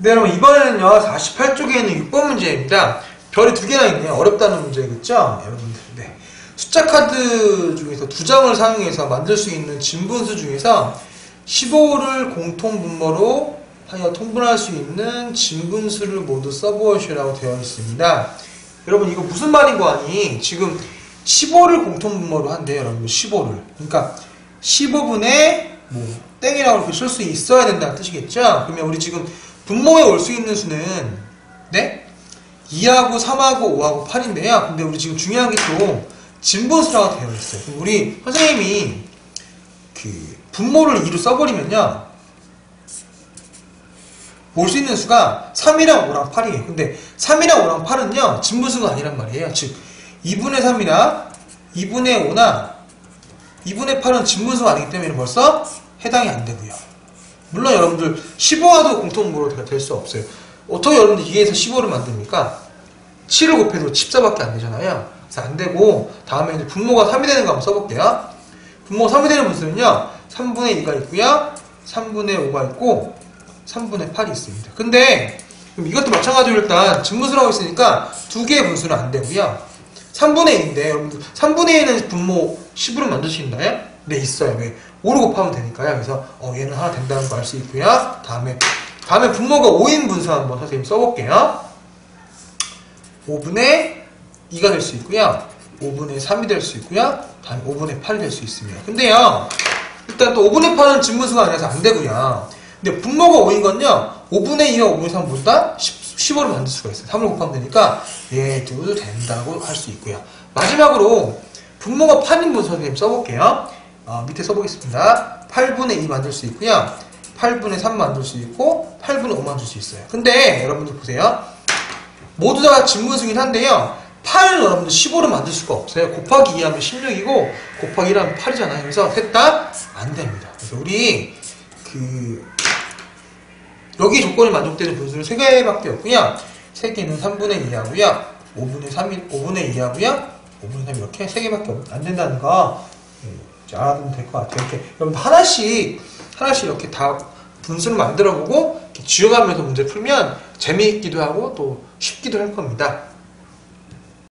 네, 여러분 이번에는요 48쪽에 있는 6번 문제입니다. 별이 두 개나 있네요. 어렵다는 문제겠죠? 여러분들. 네. 숫자 카드 중에서 두 장을 사용해서 만들 수 있는 진분수 중에서 15를 공통 분모로 하여 통분할 수 있는 진분수를 모두 써보시라고 되어 있습니다. 여러분 이거 무슨 말인 거 아니? 지금 15를 공통 분모로 한대요, 여러분 15를. 그러니까 15분의 뭐 땡이라고 이렇게 쓸 수 있어야 된다는 뜻이겠죠? 그러면 우리 지금 분모에 올 수 있는 수는 네? 2하고 3하고 5하고 8인데요. 근데 우리 지금 중요한 게 또 진분수라고 되어 있어요. 우리 선생님이 그 분모를 2로 써버리면요. 올 수 있는 수가 3이랑 5랑 8이에요. 근데 3이랑 5랑 8은요. 진분수가 아니란 말이에요. 즉 2분의 3이나 2분의 5나 2분의 8은 진분수가 아니기 때문에 벌써 해당이 안 되고요. 물론 여러분들 15와도 공통분모가 될 수 없어요. 어떻게 여러분들 2에서 15를 만듭니까? 7을 곱해도 14밖에 안 되잖아요. 그래서 안 되고 다음에 이제 분모가 3이 되는 거 한번 써볼게요. 분모가 3이 되는 분수는요. 3분의 2가 있고요. 3분의 5가 있고 3분의 8이 있습니다. 근데 그럼 이것도 마찬가지로 일단 진분수라고 있으니까 두 개의 분수는 안 되고요. 3분의 2인데 여러분들 3분의 2는 분모 10으로 만들 수 있나요? 네 있어요. 왜? 5로 곱하면 되니까요. 그래서 어, 얘는 하나 된다는 거 알 수 있고요. 다음에 다음에 분모가 5인 분수 한번 선생님 써볼게요. 5분의 2가 될 수 있고요. 5분의 3이 될 수 있고요. 다음에 5분의 8이 될 수 있습니다. 근데요. 일단 또 5분의 8은 진분수가 아니라서 안 되고요. 근데 분모가 5인 건요. 5분의 2와 5분의 3보다 15로 만들 수가 있어요. 3을 곱하면 되니까 얘도 된다고 할 수 있고요. 마지막으로 분모가 8인 분수 선생님 써볼게요. 어, 밑에 써보겠습니다. 8분의 2 만들 수 있고요. 8분의 3 만들 수 있고 8분의 5 만들 수 있어요. 근데 여러분들 보세요. 모두 다 진분수긴 한데요. 8을 여러분들 15로 만들 수가 없어요. 곱하기 2 하면 16이고 곱하기 1 하면 8이잖아요. 그래서 셋 다 안 됩니다. 그래서 우리 그 여기 조건이 만족되는 분수는 3개밖에 없고요. 3개는 3분의 2하고요. 5분의 3이 5분의 2하고요. 5분의 3 이렇게 3개밖에 안 된다는 거 이제 알아두면 될 것 같아요. 이렇게 여러분 하나씩 하나씩 이렇게 다 분수를 만들어 보고 지어가면서 문제 풀면 재미있기도 하고 또 쉽기도 할 겁니다.